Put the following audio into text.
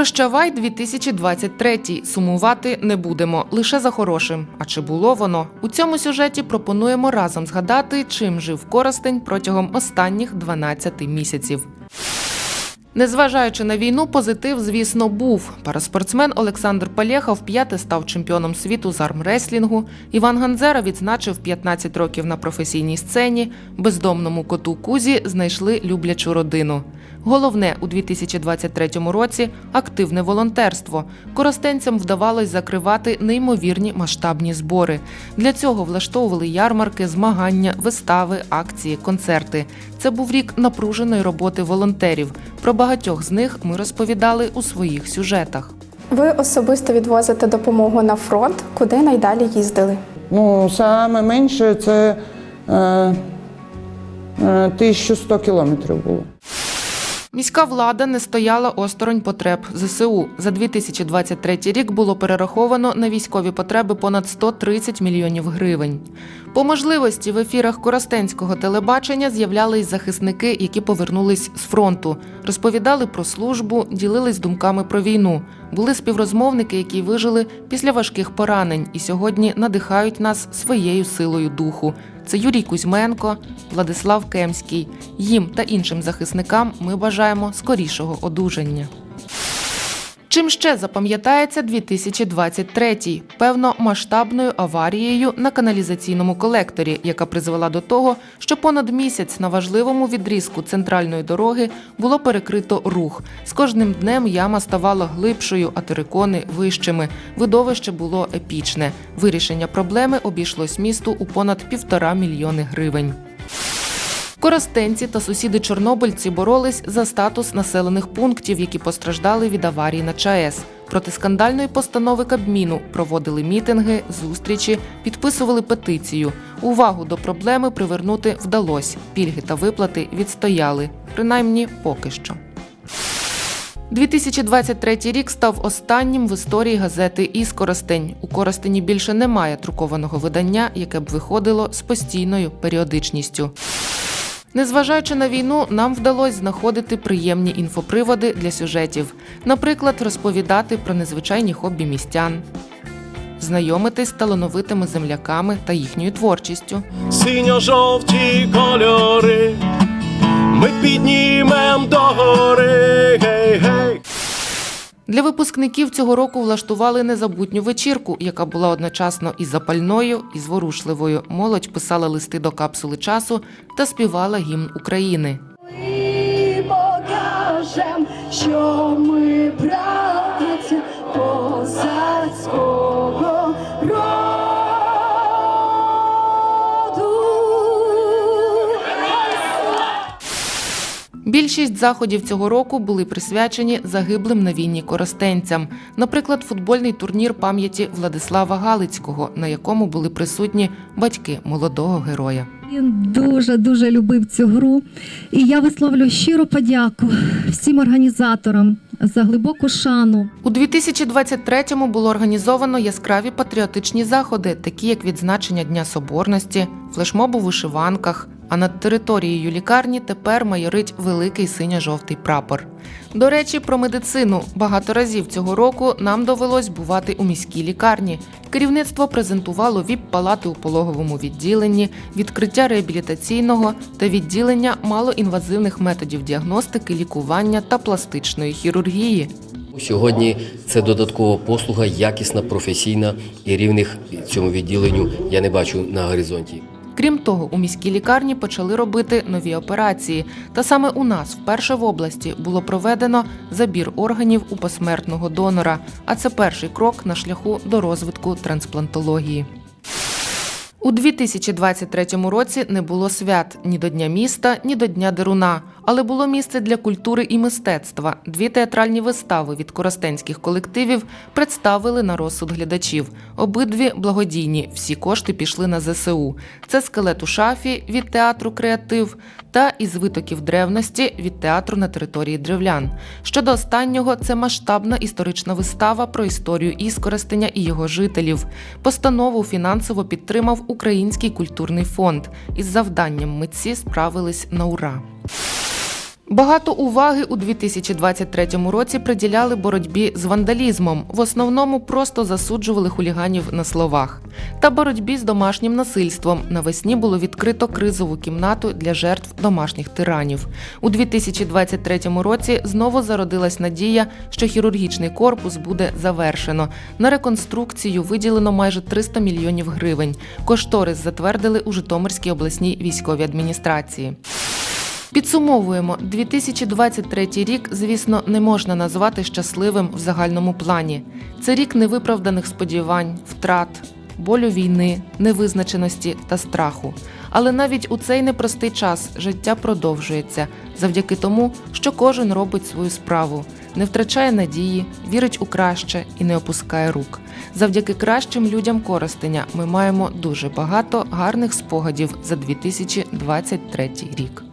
Прощавай 2023. Сумувати не будемо лише за хорошим. А чи було воно? У цьому сюжеті пропонуємо разом згадати, чим жив Коростень протягом останніх 12 місяців. Незважаючи на війну, позитив, звісно, був. Параспортсмен Олександр Палєха вп'яте став чемпіоном світу з армреслінгу. Іван Ганзера відзначив 15 років на професійній сцені. Бездомному коту Кузі знайшли люблячу родину. Головне у 2023 році активне волонтерство. Коростенцям вдавалось закривати неймовірні масштабні збори. Для цього влаштовували ярмарки, змагання, вистави, акції, концерти. Це був рік напруженої роботи волонтерів. Про багатьох з них ми розповідали у своїх сюжетах. Ви особисто відвозите допомогу на фронт, куди найдалі їздили. Ну, саме менше це е, е, 1100 кілометрів було. Міська влада не стояла осторонь потреб ЗСУ. За 2023 рік було перераховано на військові потреби понад 130 мільйонів гривень. По можливості в ефірах Коростенського телебачення з'являлись захисники, які повернулись з фронту, розповідали про службу, ділились думками про війну. Були співрозмовники, які вижили після важких поранень і сьогодні надихають нас своєю силою духу. Це Юрій Кузьменко, Владислав Кемський. Їм та іншим захисникам ми бажаємо скорішого одужання. Чим ще запам'ятається 2023? Певно, масштабною аварією на каналізаційному колекторі, яка призвела до того, що понад місяць на важливому відрізку центральної дороги було перекрито рух. З кожним днем яма ставала глибшою, а терикони вищими. Видовище було епічне. Вирішення проблеми обійшлось місту у понад півтора мільйони гривень. Коростенці та сусіди чорнобильці боролись за статус населених пунктів, які постраждали від аварії на ЧАЕС. Проти скандальної постанови Кабміну проводили мітинги, зустрічі, підписували петицію. Увагу до проблеми привернути вдалося. Пільги та виплати відстояли, принаймні поки що. 2023 рік став останнім в історії газети «Із Коростень». У Коростені більше немає друкованого видання, яке б виходило з постійною періодичністю. Незважаючи на війну, нам вдалося знаходити приємні інфоприводи для сюжетів, наприклад, розповідати про незвичайні хобі містян, знайомитись з талановитими земляками та їхньою творчістю, синьо-жовті кольори, ми піднімем до гори, гей, гей. Для випускників цього року влаштували незабутню вечірку, яка була одночасно і запальною, і зворушливою. Молодь писала листи до капсули часу та співала гімн України. Ми покажем, що ми Більшість заходів цього року були присвячені загиблим на війні коростенцям. Наприклад, футбольний турнір пам'яті Владислава Галицького, на якому були присутні батьки молодого героя. Він дуже дуже любив цю гру, і я висловлюю щиру подяку всім організаторам за глибоку шану. У 2023-му було організовано яскраві патріотичні заходи, такі як відзначення Дня Соборності, флешмоб у вишиванках. А над територією лікарні тепер майорить великий синьо-жовтий прапор. До речі, про медицину багато разів цього року нам довелось бувати у міській лікарні. Керівництво презентувало ВІП-палати у пологовому відділенні, відкриття реабілітаційного та відділення малоінвазивних методів діагностики, лікування та пластичної хірургії. Сьогодні це додаткова послуга, якісна, професійна і рівних цьому відділенню я не бачу на горизонті. Крім того, у міській лікарні почали робити нові операції. Та саме у нас вперше в області було проведено забір органів у посмертного донора. А це перший крок на шляху до розвитку трансплантології. У 2023 році не було свят ні до Дня міста, ні до Дня Деруна, але було місце для культури і мистецтва. Дві театральні вистави від коростенських колективів представили на розсуд глядачів. Обидві благодійні. Всі кошти пішли на ЗСУ. Це скелет у шафі від театру Креатив та із витоків древності від театру на території древлян. Щодо останнього, це масштабна історична вистава про історію Іскоростеня і його жителів. Постанову фінансово підтримав Український культурний фонд. Із завданням митці справились на ура. Багато уваги у 2023 році приділяли боротьбі з вандалізмом. В основному просто засуджували хуліганів на словах. Та боротьбі з домашнім насильством навесні було відкрито кризову кімнату для жертв домашніх тиранів. У 2023 році знову зародилась надія, що хірургічний корпус буде завершено. На реконструкцію виділено майже 300 мільйонів гривень. Кошторис затвердили у Житомирській обласній військовій адміністрації. Підсумовуємо, 2023 рік, звісно, не можна назвати щасливим в загальному плані. Це рік невиправданих сподівань, втрат, болю війни, невизначеності та страху. Але навіть у цей непростий час життя продовжується завдяки тому, що кожен робить свою справу, не втрачає надії, вірить у краще і не опускає рук. Завдяки кращим людям Коростеня ми маємо дуже багато гарних спогадів за 2023 рік.